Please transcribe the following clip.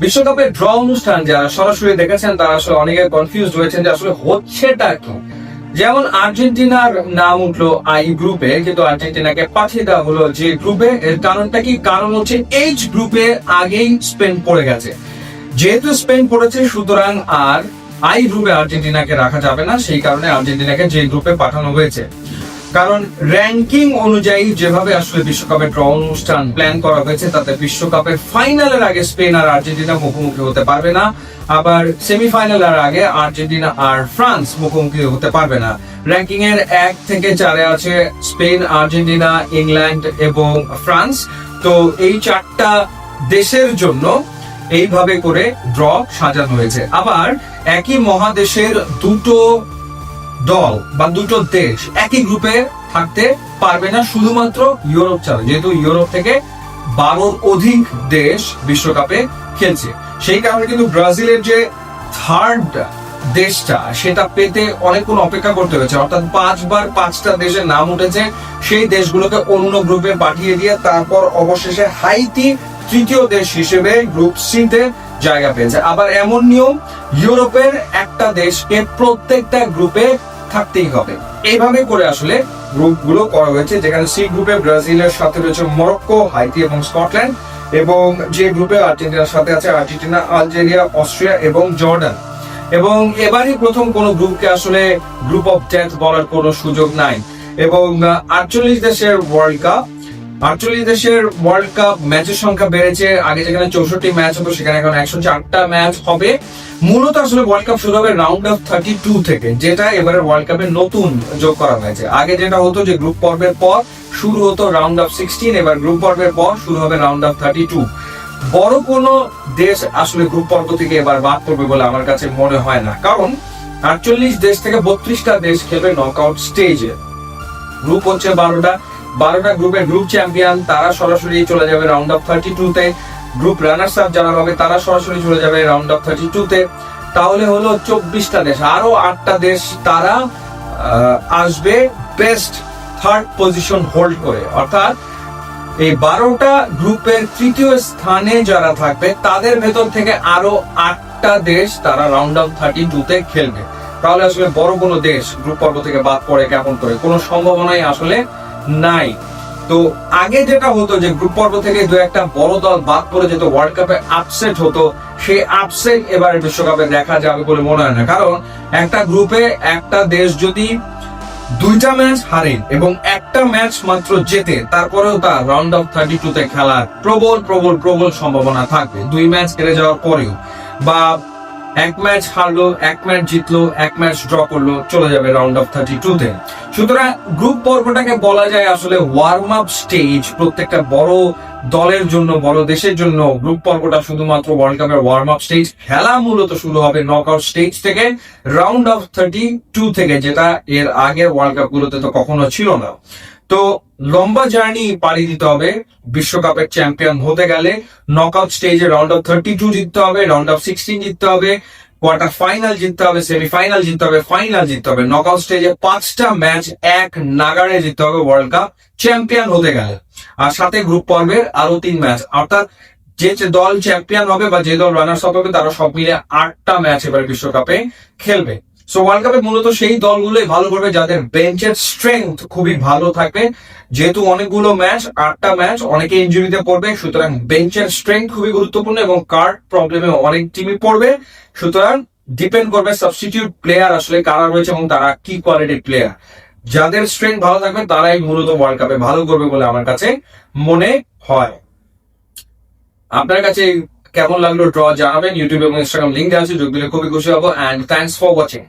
বিশ্বকাপের ড্র অনুষ্ঠান যারা সরাসরি দেখেছেন, তারা আসলে অনেকে কনফিউজ হয়েছেন যে আসলে হচ্ছেটা কি। যেমন আর্জেন্টিনার নাম উঠল আই গ্রুপে, কিন্তু আর্জেন্টিনাকে পাঠিয়ে দেওয়া হলো যে গ্রুপে। এর কারণটা কি? কারণ হচ্ছে এইচ গ্রুপে আগেই স্পেন পড়ে গেছে। যেহেতু স্পেন পড়েছে, সুতরাং আর আই গ্রুপে আর্জেন্টিনাকে রাখা যাবে না। সেই কারণে আর্জেন্টিনাকে যে গ্রুপে পাঠানো হয়েছে। কারণ র্যাঙ্কিং অনুযায়ী যেভাবে আসলে বিশ্বকাপের ড্র অনুষ্ঠান প্ল্যান করা হয়েছে, তাতে বিশ্বকাপের ফাইনালের আগে স্পেন আর আর্জেন্টিনা মুখোমুখি হতে পারবে না। আবার সেমিফাইনালের আগে আর্জেন্টিনা আর ফ্রান্স মুখোমুখি হতে পারবে না। র্যাঙ্কিং এর এক থেকে চারে আছে স্পেন, আর্জেন্টিনা, ইংল্যান্ড এবং ফ্রান্স। তো এই চারটা দেশের জন্য এইভাবে করে ড্র সাজানো হয়েছে। আবার একই মহাদেশের দুটো দল বা দুটো দেশ একই গ্রুপে থাকতে পারবে না শুধুমাত্র ইউরোপ ছাড়া। যেহেতু ইউরোপ থেকে বারোর অধিক দেশ বিশ্বকাপে খেলছে। সেই কারণে কিন্তু ব্রাজিলের যে থার্ড দেশটা, সেটা পেতে অনেকক্ষণ অপেক্ষা করতে হয়েছে। অর্থাৎ পাঁচবার পাঁচটা দেশের নাম উঠেছে। সেই দেশগুলোকে অন্য গ্রুপে পাঠিয়ে দিয়ে তারপর অবশেষে হাইতি তৃতীয় দেশ হিসেবে গ্রুপ সিতে জায়গা পেয়েছে। আবার এমন নিয়ম, ইউরোপের একটা দেশকে প্রত্যেকটা গ্রুপে থাকতেই হবে। এইভাবে করে আসলে গ্রুপগুলো করা হয়েছে, যেখানে সি গ্রুপে ব্রাজিলের সাথে রয়েছে মরক্কো, হাইতি এবং স্কটল্যান্ড, এবং যে গ্রুপে আর্জেন্টিনার সাথে আছে আর্জেন্টিনা, আলজেরিয়া, অস্ট্রিয়া এবং জর্ডান। এবং এবারই প্রথম কোনো গ্রুপকে আসলে গ্রুপ অফ ডেথ বলার কোনো সুযোগ নাই। এবং আটচল্লিশ দেশের ওয়ার্ল্ড কাপ আটচল্লিশ দেশের ওয়ার্ল্ড কাপ ম্যাচের সংখ্যা বেড়েছে। আগে যেখানে চৌষট্টি ম্যাচ হতো, সেখানে এখন একশো চারটা ম্যাচ হবে। মূলত আসলে ওয়ার্ল্ড কাপ শুরু হবে রাউন্ড অফ থার্টি টু থেকে, যেটা এবারে ওয়ার্ল্ড কাপে নতুন যোগ করা হয়েছে। আগে যেটা হতো যে গ্রুপ পর্বের পর শুরু হতো রাউন্ড অফ সিক্সটিন এবার গ্রুপ পর্বের পর শুরু হবে রাউন্ড অফ থার্টি টু বড় কোনো দেশ আসলে গ্রুপ পর্ব থেকে এবার বাদ পড়বে বলে আমার কাছে মনে হয় না। কারণ আটচল্লিশ দেশ থেকে বত্রিশটা দেশ খেলবে নকআউট স্টেজে গ্রুপ হচ্ছে বারোটা বারোটা গ্রুপের গ্রুপ চ্যাম্পিয়ন তারা সরাসরি চলে যাবে রাউন্ড অফ থার্টি টু তে। গ্রুপ রানার্স আপ যারা হবে, তারা সরাসরি চলে যাবে রাউন্ড অফ থার্টি টু তে। তাহলে হলো চব্বিশটা দেশ, আরও আটটা দেশ তারা আসবে বেস্ট থার্ড পজিশন হোল্ড করে। অর্থাৎ এই বারোটা গ্রুপের তৃতীয় স্থানে যারা থাকবে, তাদের ভেতর থেকে আরও আটটা দেশ তারা রাউন্ড অফ থার্টি টু তে খেলবে। তাহলে আসলে বড় কোনো দেশ গ্রুপ পর্ব থেকে বাদ পড়ে কেমন করে? কোনো সম্ভাবনাই আসলে নাই। তো আগে যেটা হতো যে গ্রুপ পর্ব থেকে দু একটা বড় দল বাদ পড়ে যেত ওয়ার্ল্ড কাপে আপসেট হতো, সেই আপসেট এবারে বিশ্বকাপে দেখা যাবে বলে মনে হয় না। কারণ একটা গ্রুপে একটা দেশ যদি দুইটা ম্যাচ হারে এবং একটা ম্যাচ মাত্র জেতে, তারপরেও তার রাউন্ড অফ থার্টি টু তে খেলার প্রবল প্রবল প্রবল সম্ভাবনা থাকবে। দুই ম্যাচ হেরে যাওয়ার পরেও। বা এক ম্যাচ হারলো, এক ম্যাচ জিতলো, এক ম্যাচ ড্র করল, চলে যাবে রাউন্ড অফ থার্টি টু তে। সুতরাং গ্রুপ পর্বটাকে বলা যায় আসলে ওয়ার্ম আপ স্টেজ প্রত্যেকটা বড় দলের জন্য, বড় দেশের জন্য গ্রুপ পর্বটা শুধুমাত্র ওয়ার্ল্ড কাপের ওয়ার্ম আপ স্টেজ খেলা মূলত শুরু হবে নকআউট স্টেজ থেকে রাউন্ড অফ থার্টি টু থেকে, যেটা এর আগের ওয়ার্ল্ড কাপ গুলোতে তো কখনো ছিল না। তো লম্বা জার্নি পাড়ি দিতে হবে। বিশ্বকাপের চ্যাম্পিয়ন হতে গেলে নকআউট স্টেজে রাউন্ড অফ থার্টি টু জিততে হবে রাউন্ড অফ সিক্সটিন জিততে হবে কোয়ার্টার ফাইনাল জিততে হবে সেমিফাইনাল জিততে হবে ফাইনাল জিততে হবে। নকআউট স্টেজে পাঁচটা ম্যাচ এক নাগাড়ে জিততে হবে ওয়ার্ল্ড কাপ চ্যাম্পিয়ন হতে গেলে। আর সাথে গ্রুপ পর্বের আরও তিন ম্যাচ অর্থাৎ যে যে দল চ্যাম্পিয়ন হবে বা যে দল রানার্স আপ হবে, তারা সব মিলে আটটা ম্যাচ এবার বিশ্বকাপে খেলবে। সো ওয়ার্ল্ড কাপে মূলত সেই দলগুলোই ভালো করবে যাদের বেঞ্চের স্ট্রেংথ খুবই ভালো থাকবে। যেহেতু অনেকগুলো ম্যাচ আটটা ম্যাচ অনেকে ইঞ্জুরিতে পড়বে, সুতরাং বেঞ্চের স্ট্রেংথ খুবই গুরুত্বপূর্ণ এবং কার্ড প্রবলেমে অনেক টিমই পড়বে। সুতরাং ডিপেন্ড করবে সাবস্টিটিউট প্লেয়ার আসলে কারা রয়েছে এবং তারা কি কোয়ালিটির প্লেয়ার যাদের স্ট্রেংথ ভালো থাকবে, তারাই মূলত ওয়ার্ল্ড কাপে ভালো করবে বলে আমার কাছে মনে হয়। আপনার কাছে কেমন লাগল ড্র জানাবেন? ইউটিউব এবং ইনস্টাগ্রাম লিঙ্ক দেওয়া আছে, যোগ দিলে খুবই খুশি হব। And thanks for watching